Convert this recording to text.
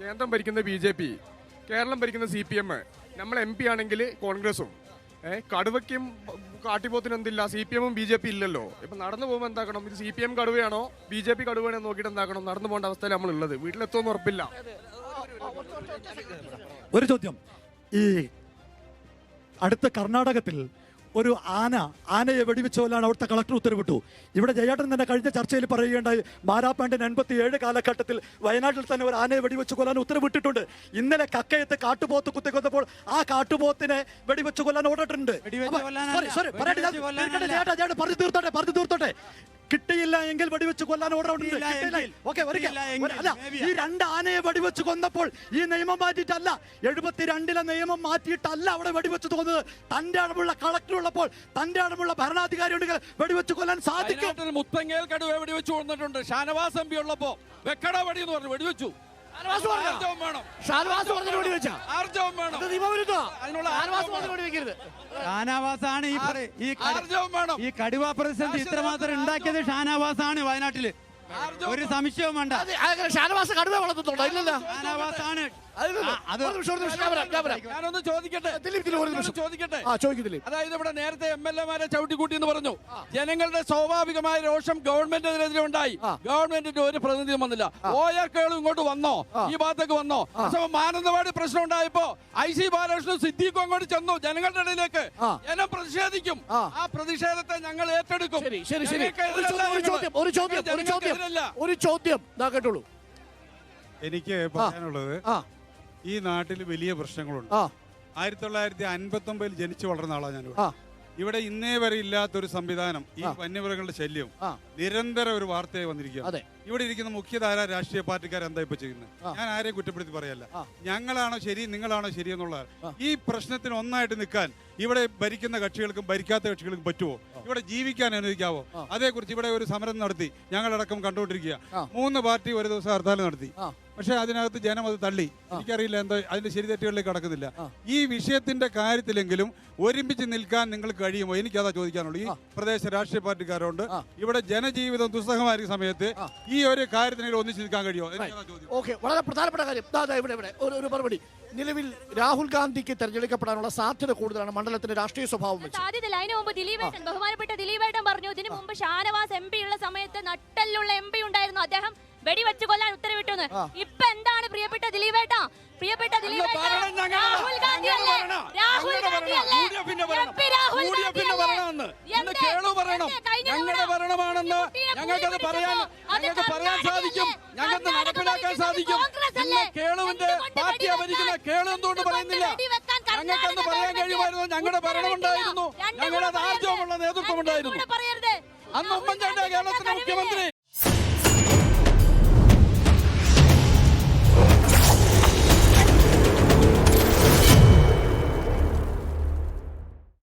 കേന്ദ്രം ഭരിക്കുന്ന B J P Keralam ഭരിക്കുന്ന സി പി എം നമ്മൾ എം പി ആണെങ്കിൽ കോൺഗ്രസും. കടുവയ്ക്കും കാട്ടിപ്പോത്തിനും എന്തില്ല സി പി എമ്മും ബി ജെ പി ഇല്ലല്ലോ. ഇപ്പൊ നടന്നു പോകുമ്പോൾ എന്താക്കണം? ഇത് സി പി എം കടുവയാണോ? ബി ജെ പി കടുവയാണോ നോക്കിയിട്ട് എന്താക്കണം? നടന്നു പോകേണ്ട അവസ്ഥയിൽ നമ്മൾ ഉള്ളത് വീട്ടിലെത്തുമെന്ന് ഉറപ്പില്ല. ഒരു ചോദ്യം. ഈ അടുത്ത കർണാടകത്തിൽ ഒരു ആന ആനയെ വെടിവെച്ച് കൊല്ലാൻ അവിടുത്തെ കളക്ടർ ഉത്തരവിട്ടു. ഇവിടെ ജയേട്ടൻ തന്നെ കഴിഞ്ഞ ചർച്ചയിൽ പറയുകയുണ്ടായി മാരാപ്പാണ്ടിന് എൺപത്തി ഏഴ് കാലഘട്ടത്തിൽ വയനാട്ടിൽ തന്നെ ഒരു ആനയെ വെടിവെച്ച് കൊല്ലാൻ ഉത്തരവിട്ടിട്ടുണ്ട്. ഇന്നലെ കക്കയത്ത് കാട്ടുപോത്ത് കുത്തിക്കൊന്നപ്പോൾ ആ കാട്ടുപോത്തിനെ വെടിവെച്ച് കൊല്ലാൻ ഓർഡറിട്ടുണ്ട് ചേട്ടാ പറഞ്ഞു തീർത്തോട്ടെ പറഞ്ഞു തീർത്തോട്ടെ. കിട്ടിയില്ല എങ്കിൽ വെടിവെച്ച് കൊല്ലാൻ ഓർഡർ. അല്ല ഈ രണ്ട് ആനയെ വെടിവെച്ച് കൊന്നപ്പോൾ ഈ നിയമം മാറ്റിയിട്ടല്ല. എഴുപത്തിരണ്ടിലെ നിയമം മാറ്റിയിട്ടല്ല അവിടെ വെടിവെച്ച് തോന്നുന്നത്. തന്റെ അടമുള്ള കളക്ടർ ഉള്ളപ്പോൾ തന്റെ അടമുള്ള ഭരണാധികാരി ഉണ്ടെങ്കിൽ വെടിവെച്ച് കൊല്ലാൻ സാധിക്കും. മുത്തങ്ങേൽ മുത്തങ്ങയിൽ കടുവ വെടിവെച്ച് കൊന്നിട്ടുണ്ട്. ഷാനവാസ് എം പി ഉള്ളപ്പോ വെക്കട വെടി എന്ന് പറഞ്ഞു. വെടിവെച്ചു. ഷാനവാസ് പറഞ്ഞോ? ആർജവം വേണം. ആർജവം. അതിനുള്ള ഷാനാവാസാണ് ഈ ഈ കട- ഈ കടുവ പ്രതിസന്ധി ഇത്രമാത്രം ഉണ്ടാക്കിയത് ഷാനാവാസാണ് വയനാട്ടിൽ. ഒരു സംശയവും വേണ്ട. ഷാനവാസ് കടുവ വളർത്തുന്നുണ്ടോ? ഇല്ലല്ലോ. ഷാനാവാസാണ്. ഞാനൊന്ന് ചോദിക്കട്ടെ. ചോദിക്കട്ടെ? അതായത് ഇവിടെ നേരത്തെ എം എൽ എമാരെ ചവിട്ടിക്കൂട്ടി എന്ന് പറഞ്ഞു ജനങ്ങളുടെ സ്വാഭാവികമായ രോഷം ഗവൺമെന്റിനെതിരെ ഉണ്ടായി. ഗവൺമെന്റിന്റെ ഒരു പ്രതിനിധിയും വന്നില്ല. ഓ ആർ കേളും ഇങ്ങോട്ട് വന്നോ? ഈ ഭാഗത്തേക്ക് വന്നോ? മാനന്തവാടി പ്രശ്നം ഉണ്ടായപ്പോ ഐ സി ബാലകൃഷ്ണൻ സിദ്ദീഖും അങ്ങോട്ട് ചെന്നു. ജനങ്ങളുടെ ഇടയിലേക്ക്. ജനം പ്രതിഷേധിക്കും. ആ. പ്രതിഷേധത്തെ ഞങ്ങൾ ഏറ്റെടുക്കും. ശരി ശരി ശരി. ഒരു ചോദ്യം, ഒരു ചോദ്യം ഒരു ചോദ്യം. ഒരു ചോദ്യം കേട്ടോളൂ. എനിക്ക് പറയാനുള്ളത് ആ. ഈ നാട്ടിൽ വലിയ പ്രശ്നങ്ങളുണ്ട്. ആയിരത്തി തൊള്ളായിരത്തി അൻപത്തി ഒമ്പതിൽ ജനിച്ചു വളർന്ന ആളാണ് ഞാൻ ഇവിടെ ഇന്നേ വരെ ഇല്ലാത്തൊരു സംവിധാനം ഈ. വന്യമൃഗങ്ങളുടെ ശല്യം നിരന്തര ഒരു വാർത്തയായി വന്നിരിക്കുക അതെ. ഇവിടെ ഇരിക്കുന്ന മുഖ്യധാര രാഷ്ട്രീയ പാർട്ടിക്കാർ എന്താ ഇപ്പൊ ചെയ്യുന്നത് ഞാൻ ആരെയും കുറ്റപ്പെടുത്തി പറയല്ല. ഞങ്ങളാണോ ശരി നിങ്ങളാണോ ശരി എന്നുള്ള ഈ പ്രശ്നത്തിന് ഒന്നായിട്ട് നിൽക്കാൻ ഇവിടെ ഭരിക്കുന്ന കക്ഷികൾക്കും ഭരിക്കാത്ത കക്ഷികൾക്കും പറ്റുമോ? ഇവിടെ ജീവിക്കാൻ അനുവദിക്കാവോ? അതേക്കുറിച്ച് ഇവിടെ ഒരു സമരം നടത്തി ഞങ്ങളടക്കം കണ്ടുകൊണ്ടിരിക്കുക. മൂന്ന് പാർട്ടി ഒരു ദിവസം ഹർത്താൽ നടത്തി. പക്ഷെ അതിനകത്ത് ജനം അത് തള്ളി. എനിക്കറിയില്ല എന്താ അതിന്റെ ശരി തെറ്റുകളിലേക്ക് കടക്കുന്നില്ല. ഈ വിഷയത്തിന്റെ കാര്യത്തിലെങ്കിലും ഒരുമിച്ച് നിൽക്കാൻ നിങ്ങൾക്ക് കഴിയുമോ? എനിക്കതാ ചോദിക്കാനുള്ളൂ. ഈ പ്രദേശ രാഷ്ട്രീയ പാർട്ടിക്കാരുണ്ട്. ഇവിടെ ജനജീവിതം ദുസ്സഹമായിരിക്കുന്ന സമയത്ത് ഈ ഒരു കാര്യത്തിനെങ്കിലും ഒന്നിച്ച് നിൽക്കാൻ കഴിയുമോ? ഓക്കെ വളരെ പ്രധാനപ്പെട്ട കാര്യം. ഇവിടെ ഇവിടെ. ഒരു ഒരു മറുപടി. നിലവിൽ രാഹുൽ ഗാന്ധിക്ക് തെരഞ്ഞെടുക്കപ്പെടാനുള്ള സാധ്യത കൂടുതലാണ് മണ്ഡലത്തിന്റെ രാഷ്ട്രീയ സ്വഭാവം വെച്ച്. സാധ്യതയില്ല. അതിനു മുമ്പ് ദിലീപേട്ടൻ ബഹുമാനപ്പെട്ട ദിലീപേട്ടൻ പറഞ്ഞു ഇതിനു മുമ്പ് ഷാനവാസ് എം പി ഉള്ള സമയത്ത് നട്ടലുള്ള എം പി ഉണ്ടായിരുന്നു. അദ്ദേഹം വെടിവെച്ച് കൊല്ലാൻ ഉത്തരവിട്ടു എന്ന്. ഇപ്പൊ എന്താണ് പ്രിയപ്പെട്ട ദിലീപേട്ട? പ്രിയപ്പെട്ട ദിലീപേട്ട രാഹുൽ ഗാന്ധി അല്ലേ രാഹുൽ ഗാന്ധി അല്ലേ രാഹുൽ ഗാന്ധി ഞങ്ങളുടെ ഭരണമാണെന്ന് ഞങ്ങൾക്ക് ഞങ്ങൾക്കത് പറയാൻ ഞങ്ങൾക്ക് പറയാൻ സാധിക്കും. ഞങ്ങൾക്ക് നടപ്പിലാക്കാൻ സാധിക്കും. ഇന്ന്? കേളുവിന്റെ പാർട്ടിയാ ഭരിക്കുന്ന കേളു എന്തുകൊണ്ട് പറയുന്നില്ല? ഞങ്ങൾക്കന്ന് പറയാൻ കഴിയുമായിരുന്നു. ഞങ്ങളുടെ ഭരണം ഉണ്ടായിരുന്നു രണ്ടും കൂടെ ഞങ്ങളുടെ. ആർജവമുള്ള നേതൃത്വം ഉണ്ടായിരുന്നു അന്ന് ഉമ്മൻചാണ്ടി കേരളത്തിലെ മുഖ്യമന്ത്രി